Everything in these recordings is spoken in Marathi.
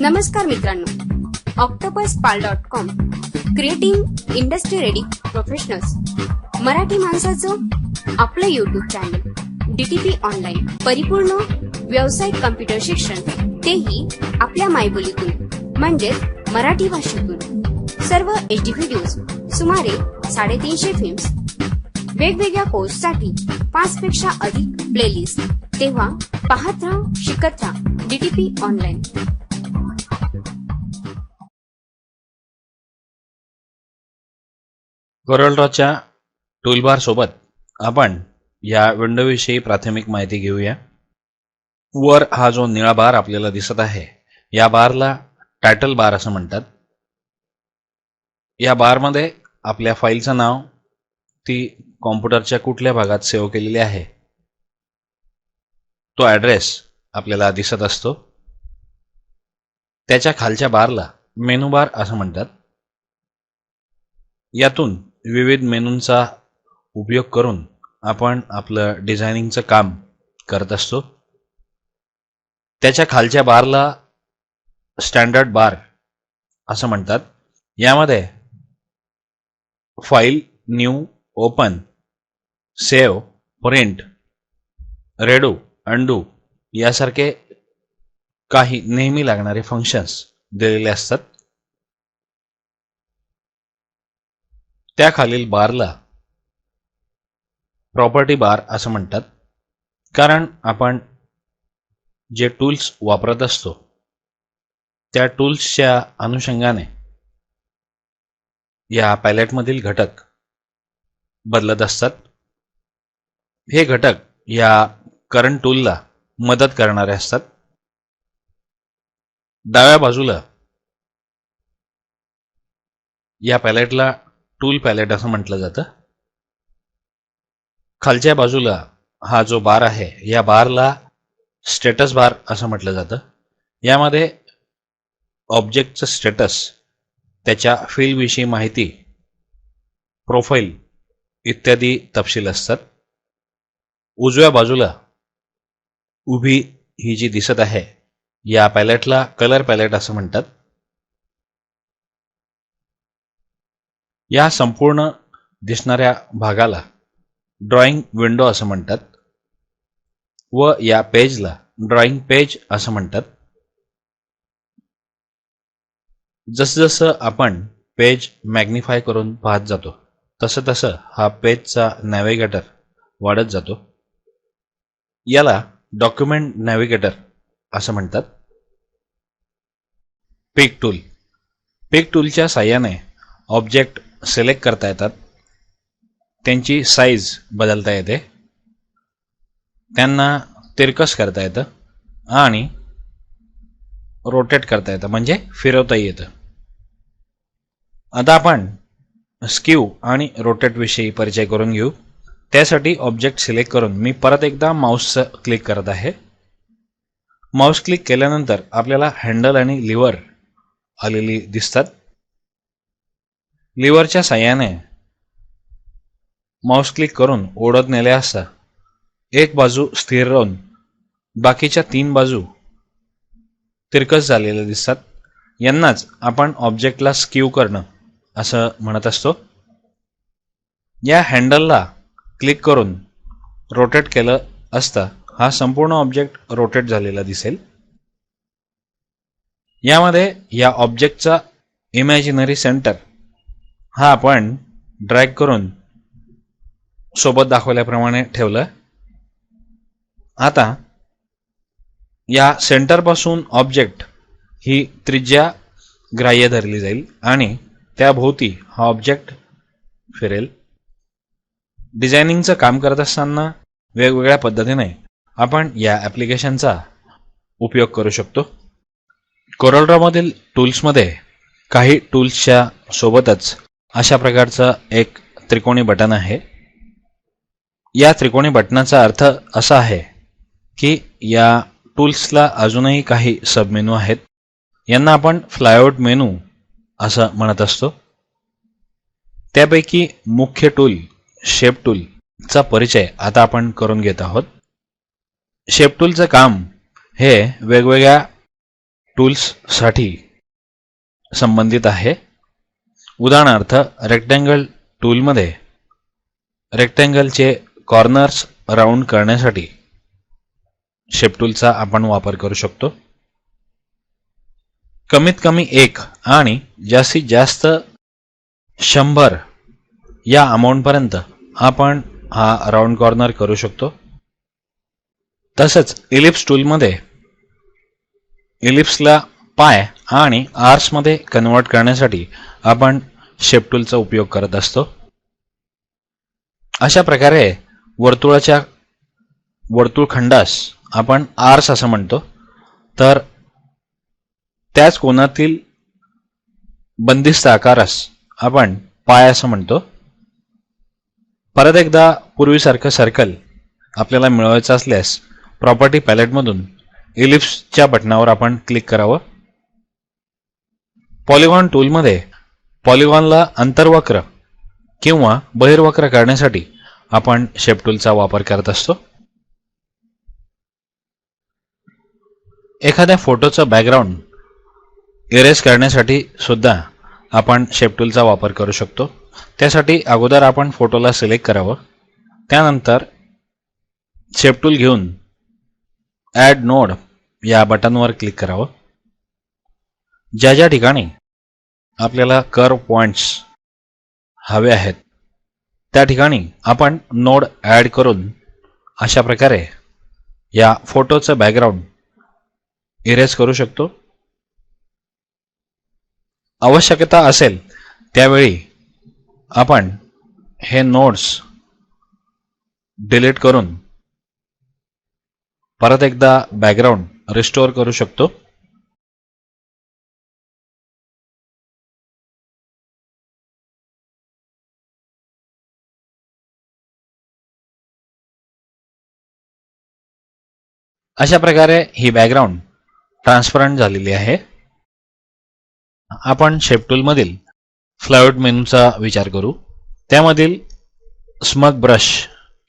नमस्कार मित्रांनो. Octopus pal dot com creating industry ready professionals Marathi माणसाचं आपलं युट्यूब चॅनल डीटीपी ऑनलाईन परिपूर्ण व्यावसायिक कम्प्युटर शिक्षण तेही आपल्या मायबोलीतून म्हणजेच मराठी भाषेतून. सर्व एच डी व्हिडिओज सुमारे साडेतीनशे फिल्म्स वेगवेगळ्या कोर्ससाठी पाच पेक्षा अधिक प्लेलिस्ट तेव्हा पाहत राहा शिकत राहा. डीटीपी ऑनलाईन कोरलड्रॉच्या टूलबार सोबत आपण या विंडोविषयी प्राथमिक माहिती घेऊया. वर हा जो निळा बार आपल्याला दिसत आहे या बारला टायटल बार असं म्हणतात. या बारमध्ये आपल्या फाईलचं नाव ती कॉम्प्युटरच्या कुठल्या भागात सेव्ह केलेली आहे तो ॲड्रेस आपल्याला दिसत असतो. त्याच्या खालच्या बारला मेनू बार असं म्हणतात. यातून विविध मेनूंचा उपयोग करून आपण आपलं डिझायनिंगचं काम करत असतो. त्याच्या खालच्या बारला स्टँडर्ड बार असं म्हणतात. यामध्ये file new open save print redo undo यासारखे काही नेहमी लागणारे फंक्शन्स दिलेले असतात. त्याखालील बारला प्रॉपर्टी बार असं म्हणतात. कारण आपण जे टूल्स वापरत असतो त्या टूल्सच्या अनुषंगाने या पॅलेटमधील घटक बदलत असतात. हे घटक या करंट टूलला मदत करणारे असतात. डाव्या बाजूला या पॅलेटला टूल पॅलेट असं म्हटलं जातं. खालच्या बाजूला हा जो बार आहे या बारला स्टेटस बार असं म्हटलं जातं. यामध्ये ऑब्जेक्टचं स्टेटस त्याच्या फील्डविषयी माहिती प्रोफाईल इत्यादी तपशील असतात. उजव्या बाजूला उभी ही जी दिसत आहे या पॅलेटला कलर पॅलेट असं म्हणतात. या संपूर्ण दिसणाऱ्या भागाला ड्रॉइंग विंडो असं म्हणतात. व या पेजला ड्रॉइंग पेज असं म्हणतात. जसजसं आपण पेज मॅग्निफाय करून पाहत जातो तसं तसं हा पेजचा नॅव्हिगेटर वाढत जातो. याला डॉक्युमेंट नॅव्हिगेटर असं म्हणतात. पिक टूल. पिक टूलच्या साह्याने ऑब्जेक्ट सिलेक्ट करता येतात. त्यांची साईज बदलता येते. त्यांना तिरकस करता येतं आणि रोटेट करता येतं म्हणजे फिरवता येतं. आता आपण स्क्यू आणि रोटेटविषयी परिचय करून घेऊ. त्यासाठी ऑब्जेक्ट सिलेक्ट करून मी परत एकदा माऊसचं क्लिक करत आहे. माऊस क्लिक केल्यानंतर आपल्याला हँडल आणि लिव्हर आलेली दिसतात. लिव्हरच्या साह्याने माऊस क्लिक करून ओढत नेले असता एक बाजू स्थिर राहून बाकीच्या तीन बाजू तिरकस झालेल्या दिसतात. यांनाच आपण ऑब्जेक्टला स्क्यू करणं असं म्हणत असतो. या हँडलला क्लिक करून रोटेट केलं असता हा संपूर्ण ऑब्जेक्ट रोटेट झालेला दिसेल. यामध्ये या ऑब्जेक्टचा इमॅजिनरी सेंटर हा आपण ड्रॅग करून सोबत दाखवल्याप्रमाणे ठेवलं. आता या सेंटरपासून ऑब्जेक्ट ही त्रिज्या ग्राह्य धरली जाईल आणि त्याभोवती हा ऑब्जेक्ट फिरेल. डिझायनिंगचं काम करत असताना वेगवेगळ्या पद्धतीने आपण या ॲप्लिकेशनचा उपयोग करू शकतो. कोरलड्रॉमधील टूल्समध्ये काही टूल्सच्या सोबतच अशा प्रकारचं एक त्रिकोणी बटन आहे. या त्रिकोणी बटनाचा अर्थ असा आहे की या टूल्सला अजूनही काही सबमेनू आहेत. यांना आपण फ्लायआउट मेनू असं म्हणत असतो. त्यापैकी मुख्य टूल शेप टूलचा परिचय आता आपण करून घेत आहोत. शेपटूलचं काम हे वेगवेगळ्या टूल्ससाठी संबंधित आहे. उदाहरणार्थ रेक्टँगल टूलमध्ये रेक्टँगलचे कॉर्नर्स राऊंड करण्यासाठी शेपटूलचा आपण वापर करू शकतो. कमीत कमी एक आणि जास्तीत जास्त शंभर या अमाऊंटपर्यंत आपण हा राऊंड कॉर्नर करू शकतो. तसंच इलिप्स टूलमध्ये इलिप्सला पाय आणि आर्समध्ये कन्वर्ट करण्यासाठी आपण शेप टूलचा उपयोग करत असतो. अशा प्रकारे वर्तुळाच्या वर्तुळ खंडास आपण आर्स असं म्हणतो. तर त्याच कोणातील बंदिस्त आकारास आपण पाय असं म्हणतो. परत एकदा पूर्वीसारखं सर्कल आपल्याला मिळवायचं असल्यास प्रॉपर्टी पॅलेटमधून इलिप्सच्या बटनावर आपण क्लिक करावं. पॉलिगॉन टूलमध्ये पॉलिगॉनला अंतर्वक्र किंवा बहिर्वक्र करण्यासाठी आपण शेप टूलचा वापर करत असतो. एखाद्या फोटोचं बॅकग्राऊंड इरेज करण्यासाठी सुद्धा आपण शेप टूलचा वापर करू शकतो. त्यासाठी अगोदर आपण फोटोला सिलेक्ट करावं. त्यानंतर शेप टूल घेऊन ॲड नोड या बटनवर क्लिक करावं. ज्या ज्या ठिकाणी आपल्याला कर्व पॉइंट्स हवे आहेत त्या ठिकाणी आपण नोड ॲड करून अशा प्रकारे या फोटोचं बॅकग्राऊंड इरेज करू शकतो. आवश्यकता असेल त्यावेळी आपण हे नोट्स डिलीट करून परत एकदा बॅकग्राऊंड रिस्टोअर करू शकतो. अशा प्रकारे ही बॅकग्राऊंड ट्रान्सपरंट झालेली आहे. आपण शेपटूलमधील फ्लायवुड मेनूचा विचार करू. त्यामधील स्मग ब्रश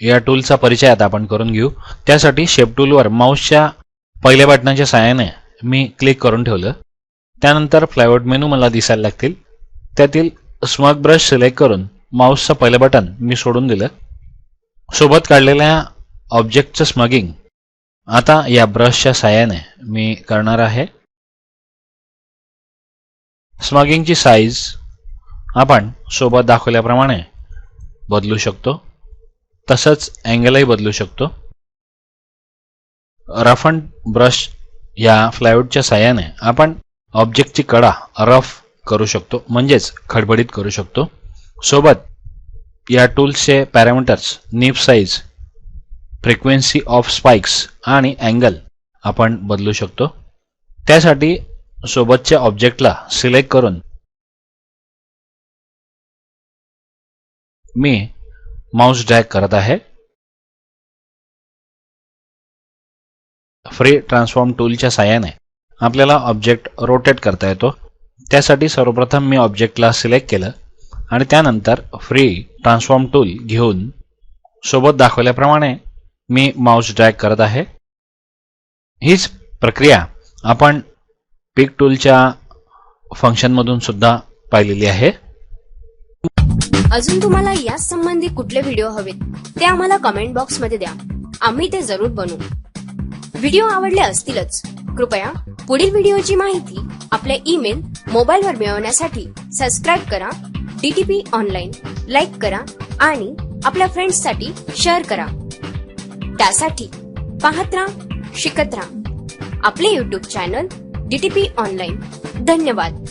या टूलचा परिचय आता आपण करून घेऊ. त्यासाठी शेप टूलवर माऊसच्या पहिल्या बटनाच्या सहाय्याने मी क्लिक करून ठेवलं. त्यानंतर फ्लायवुड मेनू मला दिसायला लागतील. त्यातील स्मग ब्रश सिलेक्ट करून माऊसचं पहिलं बटन मी सोडून दिलं. सोबत काढलेल्या ऑब्जेक्टचं स्मगिंग आता या ब्रशच्या सहाय्याने मी करणार आहे. स्मगिंगची साईज आपण सोबत दाखवल्याप्रमाणे बदलू शकतो. तसंच अँगलही बदलू शकतो. रफ अँड ब्रश या फ्लायवूडच्या साह्याने आपण ऑब्जेक्टची कडा रफ करू शकतो. म्हणजेच खडबडीत करू शकतो. सोबत या टूल्सचे पॅरामीटर्स नीप साईज फ्रिक्वेन्सी ऑफ स्पाइक्स आणि अँगल आपण बदलू शकतो. त्यासाठी सोबतच्या ऑब्जेक्टला सिलेक्ट करून मी माऊस ड्रॅग करत आहे. फ्री ट्रान्सफॉर्म टूलच्या साह्याने आपल्याला ऑब्जेक्ट रोटेट करता येतो. त्यासाठी सर्वप्रथम मी ऑब्जेक्टला सिलेक्ट केलं आणि त्यानंतर फ्री ट्रान्सफॉर्म टूल घेऊन सोबत दाखवल्याप्रमाणे मी माऊस ड्रॅग करत आहे. हीच प्रक्रिया आपण पिक टूलच्या फंक्शनमधून सुद्धा पाहिलेली आहे. अजून तुम्हाला याच संबंधी कुठले व्हिडिओ हवेत ते आम्हाला कमेंट बॉक्समध्ये द्या. आम्ही ते जरूर बनवू. व्हिडिओ आवडले असतीलच. कृपया पुढील व्हिडिओची माहिती आपल्या ईमेल मोबाईलवर मिळवण्यासाठी सबस्क्राईब करा डीटीपी ऑनलाईन लाईक करा आणि आपल्या फ्रेंड्ससाठी शेअर करा. त्यासाठी पाहत राहा शिकत राहा. आपले युट्यूब चॅनल डीटीपी ऑनलाईन धन्यवाद.